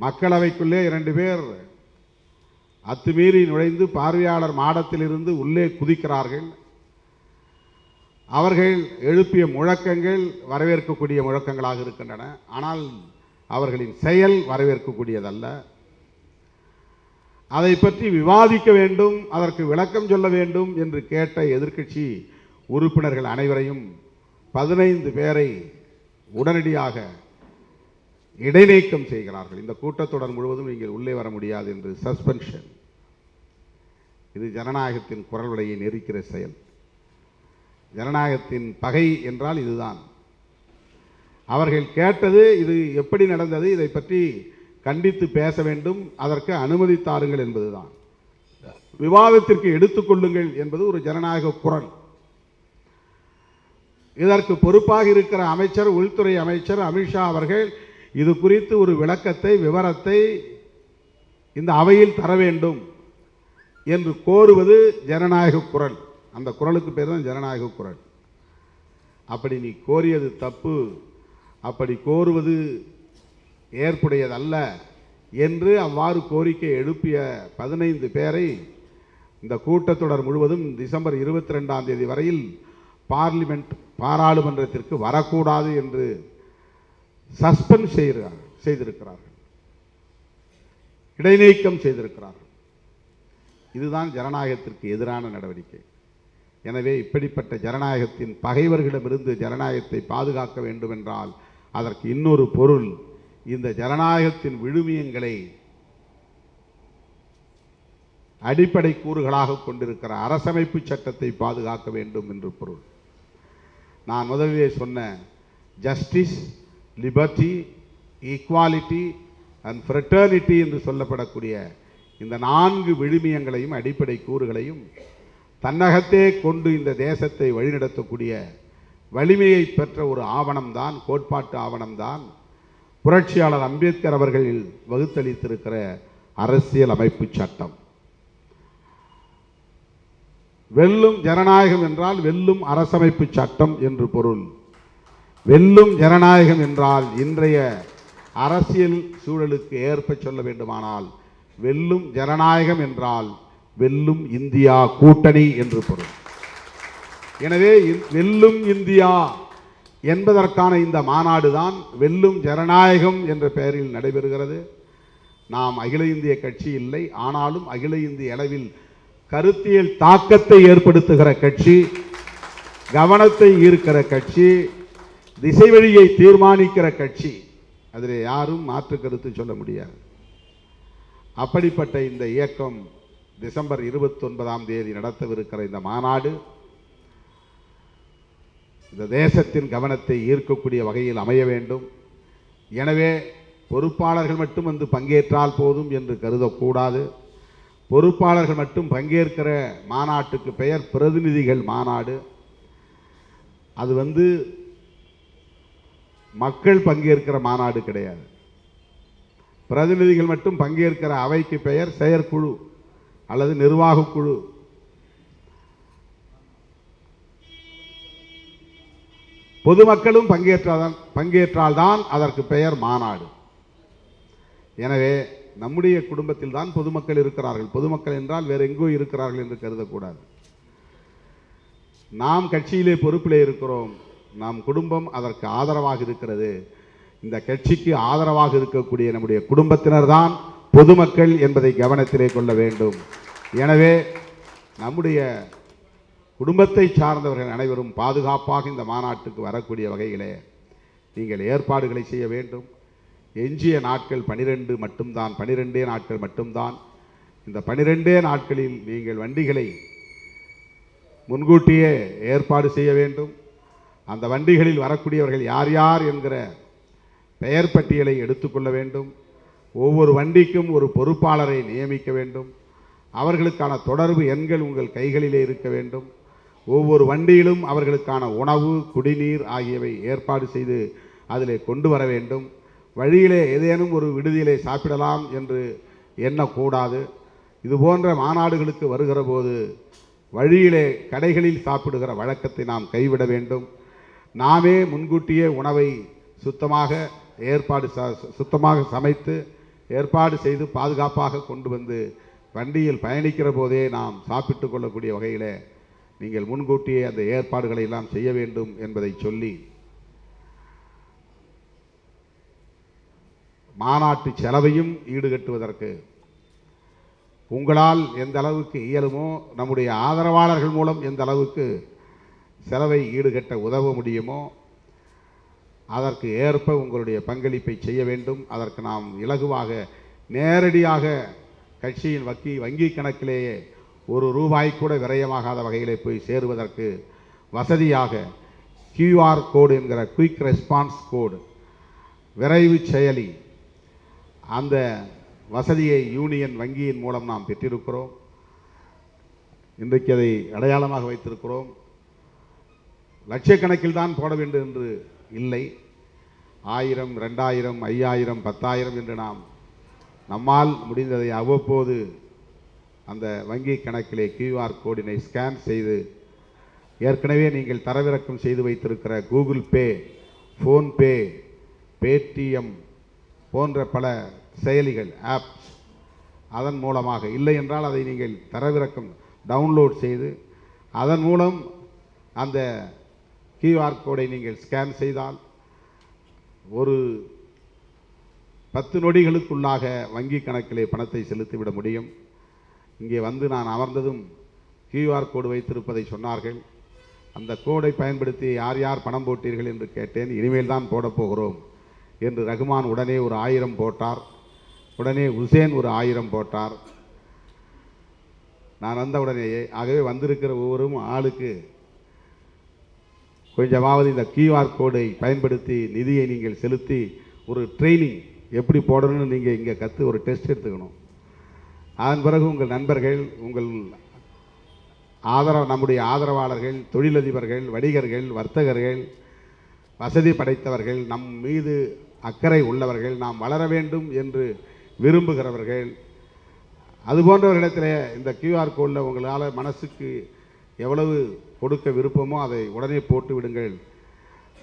மக்களவைக்குள்ளே இரண்டு பேர் அத்துமீறி நுழைந்து பார்வையாளர் மாடத்திலிருந்து உள்ளே குதிக்கிறார்கள். அவர்கள் எழுப்பிய முழக்கங்கள் வரவேற்கக்கூடிய முழக்கங்களாக இருக்கின்றன. ஆனால் அவர்களின் செயல் வரவேற்கக்கூடியதல்ல. அதை பற்றி விவாதிக்க வேண்டும் அதற்கு விளக்கம் சொல்ல வேண்டும் என்று கேட்ட எதிர்க்கட்சி உறுப்பினர்கள் அனைவரையும் பதினைந்து பேரை உடனடியாக இடைநீக்கம் செய்கிறார்கள். இந்த கூட்டத்தொடர் முழுவதும் நீங்கள் உள்ளே வர முடியாது என்று சஸ்பென்ஷன் இது ஜனநாயகத்தின் குரல் விலையை நெரிக்கிற செயல். ஜனநாயகத்தின் பகை என்றால் இதுதான். அவர்கள் கேட்டது இது எப்படி நடந்தது இதை பற்றி கண்டித்து பேச வேண்டும் அதற்கு அனுமதி தாருங்கள் என்பதுதான். விவாதத்திற்கு எடுத்துக்கொள்ளுங்கள் என்பது ஒரு ஜனநாயக குரல். இதற்கு பொறுப்பாக இருக்கிற அமைச்சர் உள்துறை அமைச்சர் அமித்ஷா அவர்கள் இது குறித்து ஒரு விளக்கத்தை விவரத்தை இந்த அவையில் தர வேண்டும் என்று கோருவது ஜனநாயக குரல். அந்த குரலுக்கு பேர் தான் ஜனநாயக குரல். அப்படி நீ கோரியது தப்பு அப்படி கோருவது ஏற்புடையதல்ல என்று அவ்வாறு கோரிக்கை எழுப்பிய பதினைந்து பேரை இந்த கூட்டத்தொடர் முழுவதும் டிசம்பர் இருபத்தி ரெண்டாம் தேதி வரையில் பார்லிமெண்ட் பாராளுமன்றத்திற்கு வரக்கூடாது என்று சஸ்பெண்ட் செய்கிறார் செய்திருக்கிறார்கள். இடைநீக்கம் செய்திருக்கிறார்கள். இதுதான் ஜனநாயகத்திற்கு எதிரான நடவடிக்கை. எனவே இப்படிப்பட்ட ஜனநாயகத்தின் பகைவர்களிடமிருந்து ஜனநாயகத்தை பாதுகாக்க வேண்டுமென்றால் அதற்கு இன்னொரு பொருள் இந்த ஜனநாயகத்தின் விழுமியங்களை அடிப்படை கூறுகளாக கொண்டிருக்கிற அரசமைப்பு சட்டத்தை பாதுகாக்க வேண்டும் என்று பொருள். நான் முதலிலே சொன்ன justice liberty equality and fraternity என்று சொல்லப்படக்கூடிய இந்த நான்கு விழுமியங்களையும் அடிப்படை கூறுகளையும் தன்னகத்தே கொண்டு இந்த தேசத்தை வழிநடத்தக்கூடிய வலிமையை பெற்ற ஒரு ஆவணம்தான் கோட்பாட்டு ஆவணம்தான் புரட்சியாளர் அம்பேத்கர் அவர்கள் வகுத்தளித்திருக்கிற அரசியல் அமைப்பு சட்டம். வெல்லும் ஜனநாயகம் என்றால் வெல்லும் அரசமைப்பு சட்டம் என்று பொருள். வெல்லும் ஜனநாயகம் என்றால் இன்றைய அரசியல் சூழலுக்கு ஏற்ப சொல்ல வேண்டுமானால் வெல்லும் ஜனநாயகம் என்றால் வெல்லும் இந்தியா கூட்டணி என்று பொருள். எனவே இந்- வெல்லும் இந்தியா என்பதற்கான இந்த மாநாடு தான் வெல்லும் ஜனநாயகம் என்ற பெயரில் நடைபெறுகிறது. நாம் அகில இந்திய கட்சி இல்லை ஆனாலும் அகில இந்திய அளவில் கருத்தியல் தாக்கத்தை ஏற்படுத்துகிற கட்சி கவனத்தை ஈர்க்கிற கட்சி திசை வழியை தீர்மானிக்கிற கட்சி அதில் யாரும் மாற்று கருத்து சொல்ல முடியாது. அப்படிப்பட்ட இந்த இயக்கம் டிசம்பர் இருபத்தொன்பதாம் தேதி நடத்தவிருக்கிற இந்த மாநாடு இந்த தேசத்தின் கவனத்தை ஈர்க்கக்கூடிய வகையில் அமைய வேண்டும். எனவே பொறுப்பாளர்கள் மட்டும் வந்து பங்கேற்றால் போதும் என்று கருதக்கூடாது. பொறுப்பாளர்கள் மட்டும் பங்கேற்கிற மாநாட்டுக்கு பெயர் பிரதிநிதிகள் மாநாடு. அது வந்து மக்கள் பங்கேற்கிற மாநாடு கிடையாது. பிரதிநிதிகள் மட்டும் பங்கேற்கிற அவைக்கு பெயர் செயற்குழு அல்லது நிர்வாகக் குழு. பொதுமக்களும் பங்கேற்றாதான் பங்கேற்றால்தான் அதற்கு பெயர் மாநாடு. எனவே நம்முடைய குடும்பத்தில் தான் பொதுமக்கள் இருக்கிறார்கள். பொதுமக்கள் என்றால் வேற எங்கோ இருக்கிறார்கள் என்று கருதக்கூடாது. நாம் கட்சியிலே பொறுப்பிலே இருக்கிறோம். நம் குடும்பம் அதற்கு ஆதரவாக இருக்கிறது. இந்த கட்சிக்கு ஆதரவாக இருக்கக்கூடிய நம்முடைய குடும்பத்தினர் தான் பொதுமக்கள் என்பதை கவனத்திலே கொள்ள வேண்டும். எனவே நம்முடைய குடும்பத்தை சார்ந்தவர்கள் அனைவரும் பாதுகாப்பாக இந்த மாநாட்டுக்கு வரக்கூடிய வகையிலே நீங்கள் ஏற்பாடுகளை செய்ய வேண்டும். எஞ்சிய நாட்கள் பனிரெண்டு மட்டும்தான் பனிரெண்டே நாட்கள் மட்டும்தான். இந்த பனிரெண்டே நாட்களில் நீங்கள் வண்டிகளை முன்கூட்டியே ஏற்பாடு செய்ய வேண்டும். அந்த வண்டிகளில் வரக்கூடியவர்கள் யார் யார் என்கிற பெயர் பட்டியலை எடுத்துக்கொள்ள வேண்டும். ஒவ்வொரு வண்டிக்கும் ஒரு பொறுப்பாளரை நியமிக்க வேண்டும். அவர்களுக்கான தொடர்பு எண்கள் உங்கள் கைகளிலே இருக்க வேண்டும். ஒவ்வொரு வண்டியிலும் அவர்களுக்கான உணவு குடிநீர் ஆகியவை ஏற்பாடு செய்து அதிலே கொண்டு வர வேண்டும். வழியிலே ஏதேனும் ஒரு விடுதியிலே சாப்பிடலாம் என்று எண்ணக்கூடாது. இது போன்ற மாநாடுகளுக்கு வருகிற போது வழியிலே கடைகளில் சாப்பிடுகிற வழக்கத்தை நாம் கைவிட வேண்டும். நாமே முன்கூட்டியே உணவை சுத்தமாக ஏற்பாடு சுத்தமாக சமைத்து ஏற்பாடு செய்து பாதுகாப்பாக கொண்டு வந்து வண்டியில் பயணிக்கிற போதே நாம் சாப்பிட்டு கொள்ளக்கூடிய வகையில் நீங்கள் முன்கூட்டியே அந்த ஏற்பாடுகளை எல்லாம் செய்ய வேண்டும் என்பதை சொல்லி மாநாட்டு செலவையும் ஈடுகட்டுவதற்கு உங்களால் எந்த அளவுக்கு இயலுமோ நம்முடைய ஆதரவாளர்கள் மூலம் எந்த அளவுக்கு செலவை ஈடுகட்ட உதவ முடியுமோ அதற்கு ஏற்ப உங்களுடைய பங்களிப்பை செய்ய வேண்டும். அதற்கு நாம் இலகுவாக நேரடியாக கட்சியின் வங்கி வங்கி கணக்கிலேயே ஒரு ரூபாய் கூட விரயமாகாத வகையிலே போய் சேருவதற்கு வசதியாக கியூஆர் கோடு என்கிற குயிக் ரெஸ்பான்ஸ் கோடு விரைவு செயலி அந்த வசதியை யூனியன் வங்கியின் மூலம் நாம் பெற்றிருக்கிறோம். இன்றைக்கு அதை அடையாளமாக வைத்திருக்கிறோம். லட்சக்கணக்கில் தான் போட வேண்டும் என்று இல்லை. ஆயிரம் ரெண்டாயிரம் ஐயாயிரம் பத்தாயிரம் என்று நாம் நம்மால் முடிந்ததை அவ்வப்போது அந்த வங்கி கணக்கிலே கியூஆர் கோடினை ஸ்கேன் செய்து ஏற்கனவே நீங்கள் தரவிறக்கம் செய்து வைத்திருக்கிற கூகுள் பே ஃபோன்பே பேடிஎம் போன்ற பல செயலிகள் ஆப்ஸ் அதன் மூலமாக இல்லை என்றால் அதை நீங்கள் தரவிறக்கம் டவுன்லோட் செய்து அதன் மூலம் அந்த கியூஆர் கோடை நீங்கள் ஸ்கேன் செய்தால் ஒரு பத்து நொடிகளுக்குள்ளாக வங்கி கணக்கிலே பணத்தை செலுத்திவிட முடியும். இங்கே வந்து நான் அமர்ந்ததும் கியூஆர் கோடு வைத்திருப்பதை சொன்னார்கள். அந்த கோடை பயன்படுத்தி யார் யார் பணம் போட்டீர்கள் என்று கேட்டேன். இனிமேல் தான் போடப் போகிறோம் என்று ரகுமான் உடனே ஒரு ஆயிரம் போட்டார். உடனே உசேன் ஒரு ஆயிரம் போட்டார். நான் வந்த உடனேயே ஆகவே வந்திருக்கிற ஒவ்வொரும் ஆளுக்கு கொஞ்சமாவது இந்த கியூஆர் கோடை பயன்படுத்தி நிதியை நீங்கள் செலுத்தி ஒரு ட்ரைனிங் எப்படி போடணும்னு நீங்கள் இங்கே கற்று ஒரு டெஸ்ட் எடுத்துக்கணும். அதன் பிறகு உங்கள் நண்பர்கள் உங்கள் ஆதரவு நம்முடைய ஆதரவாளர்கள் தொழிலதிபர்கள் வணிகர்கள் வர்த்தகர்கள் வசதி படைத்தவர்கள் நம் மீது அக்கறை உள்ளவர்கள் நாம் வளர வேண்டும் என்று விரும்புகிறவர்கள். அது போன்றவர்களிடத்தில் இந்த கியூஆர் கோடில் உங்களால் மனசுக்கு எவ்வளவு கொடுக்க விருப்பமோ அதை உடனே போட்டு விடுங்கள்.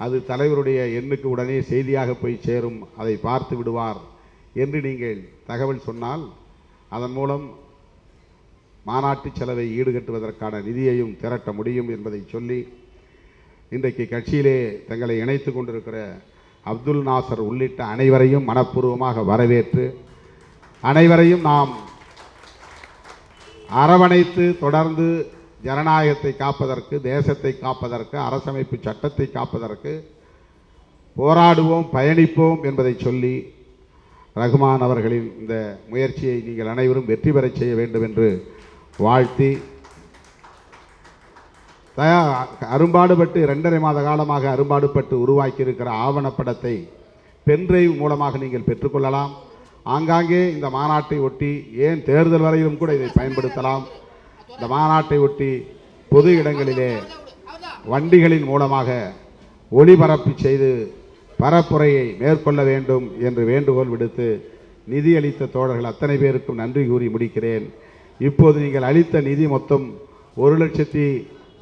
அது தலைவருடைய எண்ணுக்கு உடனே செய்தியாக போய் சேரும். அதை பார்த்து விடுவார் என்று நீங்கள் தகவல் சொன்னால் அதன் மூலம் மாநாட்டு செலவை ஈடுகட்டுவதற்கான நிதியையும் திரட்ட முடியும் என்பதை சொல்லி இன்றைக்கு கட்சியிலே தங்களை இணைத்து கொண்டிருக்கிற அப்துல் நாசர் உள்ளிட்ட அனைவரையும் மனப்பூர்வமாக வரவேற்று அனைவரையும் நாம் அரவணைத்து தொடர்ந்து ஜனநாயகத்தை காப்பதற்கு தேசத்தை காப்பதற்கு அரசமைப்பு சட்டத்தை காப்பதற்கு போராடுவோம் பயணிப்போம் என்பதை சொல்லி ரகுமான் அவர்களின் இந்த முயற்சியை நீங்கள் அனைவரும் வெற்றி பெறச் செய்ய வேண்டும் என்று வாழ்த்தி தயா அரும்பாடுபட்டு ரெண்டரை மாத காலமாக அரும்பாடுபட்டு உருவாக்கி இருக்கிற ஆவணப்படத்தை பென்ட்ரைவ் மூலமாக நீங்கள் பெற்றுக்கொள்ளலாம் ஆங்காங்கே இந்த மாநாட்டை ஒட்டி ஏன் தேர்தல் வரையிலும் கூட இதை பயன்படுத்தலாம்? இந்த மாநாட்டை ஒட்டி பொது இடங்களிலே வண்டிகளின் மூலமாக ஒளிபரப்பு செய்து பரப்புரையை மேற்கொள்ள வேண்டும் என்று வேண்டுகோள் விடுத்து நிதி அளித்த தோழர்கள் அத்தனை பேருக்கும் நன்றி கூறி முடிக்கிறேன். இப்போது நீங்கள் அளித்த நிதி மொத்தம் ஒரு லட்சத்தி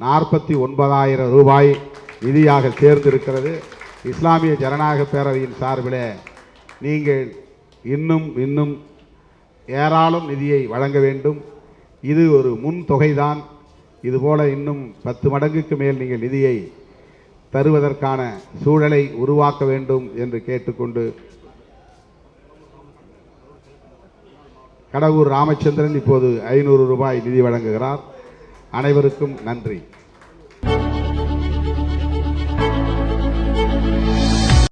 நாற்பத்தி ஒன்பதாயிரம் ரூபாய் நிதியாக சேர்ந்திருக்கிறது. இஸ்லாமிய ஜனநாயக பேரவையின் சார்பில் நீங்கள் இன்னும் இன்னும் ஏராளம் நிதியை வழங்க வேண்டும். இது ஒரு முன் தொகைதான். இதுபோல இன்னும் பத்து மடங்குக்கு மேல் நீங்கள் நிதியை தருவதற்கான சூழலை உருவாக்க வேண்டும் என்று கேட்டுக்கொண்டு கடவுர் ராமச்சந்திரன் இப்போது ஐநூறு ரூபாய் நிதி வழங்குகிறார். அனைவருக்கும் நன்றி.